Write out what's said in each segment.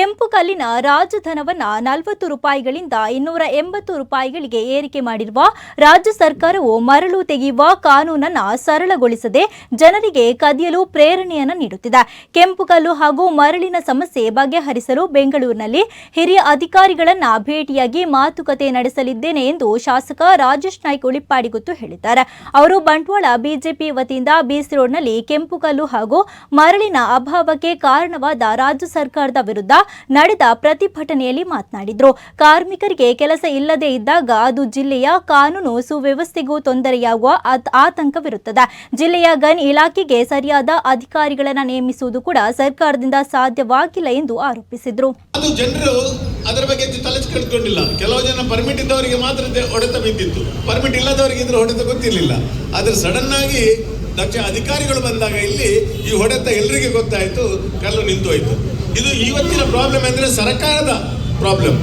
ಕೆಂಪು ಕಲ್ಲಿನ ರಾಜಧನವನ್ನು ನಲವತ್ತು ರೂಪಾಯಿಗಳಿಂದ ಇನ್ನೂರ ಎಂಬತ್ತು ರೂಪಾಯಿಗಳಿಗೆ ಏರಿಕೆ ಮಾಡಿರುವ ರಾಜ್ಯ ಸರ್ಕಾರವು ಮರಳು ತೆಗೆಯುವ ಕಾನೂನನ್ನು ಸರಳಗೊಳಿಸದೆ ಜನರಿಗೆ ಕದಿಯಲು ಪ್ರೇರಣೆಯನ್ನು ನೀಡುತ್ತಿದೆ. ಕೆಂಪು ಕಲ್ಲು ಹಾಗೂ ಮರಳಿನ ಸಮಸ್ಯೆ ಬಗೆಹರಿಸಲು ಬೆಂಗಳೂರಿನಲ್ಲಿ ಹಿರಿಯ ಅಧಿಕಾರಿಗಳನ್ನ ಭೇಟಿಯಾಗಿ ಮಾತುಕತೆ ನಡೆಸಲಿದ್ದೇನೆ ಎಂದು ಶಾಸಕ ರಾಜೇಶ್ ನಾಯ್ಕ ಉಳಿಪ್ಪಾಡಿಗುತ್ತು ಹೇಳಿದ್ದಾರೆ. ಅವರು ಬಂಟ್ವಾಳ ಬಿಜೆಪಿ ವತಿಯಿಂದ ಬಿಸಿ ರೋಡ್ನಲ್ಲಿ ಕೆಂಪು ಕಲ್ಲು ಹಾಗೂ ಮರಳಿನ ಅಭಾವಕ್ಕೆ ಕಾರಣವಾದ ರಾಜ್ಯ ಸರ್ಕಾರದ ವಿರುದ್ಧ ನಡೆದ ಪ್ರತಿಭಟನೆಯಲ್ಲಿ ಮಾತನಾಡಿದರು. ಕಾರ್ಮಿಕರಿಗೆ ಕೆಲಸ ಇಲ್ಲದೆ ಇದ್ದಾಗ ಅದು ಜಿಲ್ಲೆಯ ಕಾನೂನು ಸುವ್ಯವಸ್ಥೆಗೂ ತೊಂದರೆಯಾಗುವ ಆತ್- ಆತಂಕವಿರುತ್ತದೆ. ಜಿಲ್ಲೆಯ ಗನ್ ಇಲಾಖೆಗೆ ಸರಿಯಾದ ಅಧಿಕಾರಿಗಳನ್ನು ನೇಮಿಸುವುದು ಕೂಡ ಸರ್ಕಾರದಿಂದ ಸಾಧ್ಯವಾಗಿಲ್ಲ ಎಂದು ಆರೋಪಿಸಿದರು. ಜನರು ಅದರ ಬಗ್ಗೆ ಹೆಚ್ಚು ತಲೆ ಕೆಡ್ಕೊಂಡಿಲ್ಲ. ಕೆಲವು ಜನ ಪರ್ಮಿಟ್ ಇದ್ದವರಿಗೆ ಮಾತ್ರ ಹೊಡೆತ ಬಿದ್ದಿತ್ತು. ಪರ್ಮಿಟ್ ಇಲ್ಲದವರಿಗೆ ಇದ್ರ ಹೊಡೆತ ಗೊತ್ತಿರಲಿಲ್ಲ. ಆದ್ರೆ ಸಡನ್ ಆಗಿ ದಕ್ಷ ಅಧಿಕಾರಿಗಳು ಬಂದಾಗ ಇಲ್ಲಿ ಈ ಹೊಡೆತ ಎಲ್ಲರಿಗೆ ಗೊತ್ತಾಯ್ತು, ಕಲ್ಲು ನಿಂತು ಹೋಯ್ತು ಇದು ಇವತ್ತಿನ ಪ್ರಾಬ್ಲಮ್ ಅಂದ್ರೆ ಸರ್ಕಾರದ ಪ್ರಾಬ್ಲಮ್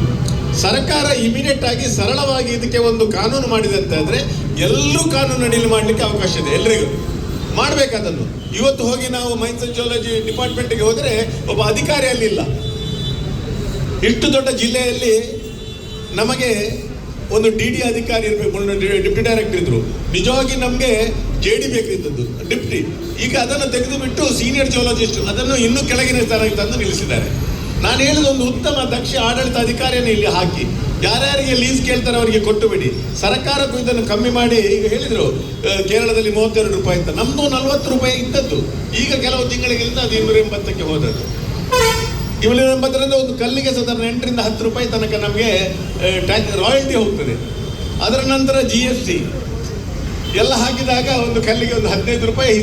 ಸರ್ಕಾರ ಇಮಿಡಿಯೇಟ್ ಆಗಿ ಸರಳವಾಗಿ ಇದಕ್ಕೆ ಒಂದು ಕಾನೂನು ಮಾಡಿದೆ ಅಂತ ಅಂದ್ರೆ ಎಲ್ಲರೂ ಕಾನೂನು ಅಡಿಯಲ್ಲಿ ಮಾಡಲಿಕ್ಕೆ ಅವಕಾಶ ಇದೆ ಎಲ್ರಿಗೂ. ಮಾಡ್ಬೇಕದನ್ನು ಇವತ್ತು ಹೋಗಿ ನಾವು ಮೈನ್ಸ್ ಜಿಯಾಲಜಿ ಡಿಪಾರ್ಟ್ಮೆಂಟ್ಗೆ ಹೋದರೆ ಒಬ್ಬ ಅಧಿಕಾರಿ ಅಲ್ಲಿ ಇಲ್ಲ. ಇಷ್ಟು ದೊಡ್ಡ ಜಿಲ್ಲೆಯಲ್ಲಿ ನಮಗೆ ಒಂದು ಡಿ ಡಿ ಅಧಿಕಾರಿ ಇರಬೇಕು ಡಿಪ್ಟಿ ಡೈರೆಕ್ಟರ್ ಇದ್ರು. ನಿಜವಾಗಿ ನಮಗೆ ಜೆ ಡಿ ಬೇಕಿದ್ದದ್ದು ಡಿಪ್ಟಿ ಈಗ ಅದನ್ನು ತೆಗೆದು ಬಿಟ್ಟು ಸೀನಿಯರ್ ಜಿಯೋಲಜಿಸ್ಟ್ ಅದನ್ನು ಇನ್ನೂ ಕೆಳಗಿನ ಸ್ಥಾನಕ್ಕೆ ತಂದು ನಿಲ್ಲಿಸಿದ್ದಾರೆ. ನಾನು ಹೇಳಿದ ಒಂದು ಉತ್ತಮ ದಕ್ಷ ಆಡಳಿತ ಅಧಿಕಾರಿಯನ್ನು ಇಲ್ಲಿ ಹಾಕಿ. ಯಾರ್ಯಾರಿಗೆ ಲೀಸ್ ಕೇಳ್ತಾರೆ ಅವರಿಗೆ ಕೊಟ್ಟು ಬಿಡಿ ಸರ್ಕಾರಕ್ಕೂ ಇದನ್ನು ಕಮ್ಮಿ ಮಾಡಿ, ಈಗ ಹೇಳಿದರು ಕೇರಳದಲ್ಲಿ ಮೂವತ್ತೆರಡು ರೂಪಾಯಿ ಅಂತ. ನಮ್ದು ನಲ್ವತ್ತು ರೂಪಾಯಿ ಇದ್ದದ್ದು. ಈಗ ಕೆಲವು ತಿಂಗಳಿಗಿಂತ ಅದು ಇನ್ನೂರ ಎಂಬತ್ತಕ್ಕೆ ಹೋದದ್ದು. ಇವಳು ಎಂಬತ್ತರಿಂದ ಒಂದು ಕಲ್ಲಿಗೆ ಸಾಧಾರಣ ಎಂಟರಿಂದ ಹತ್ತು ರೂಪಾಯಿ ತನಕ ನಮಗೆ ಟ್ಯಾಕ್ಸ್, ರಾಯಲ್ಟಿ ಹೋಗ್ತದೆ. ಅದರ ನಂತರ ಜಿ ಎಸ್ ಟಿ ಎಲ್ಲ ಹಾಕಿದಾಗ ಒಂದು ಕಲ್ಲಿಗೆ ಒಂದು ಹದಿನೈದು ರೂಪಾಯಿ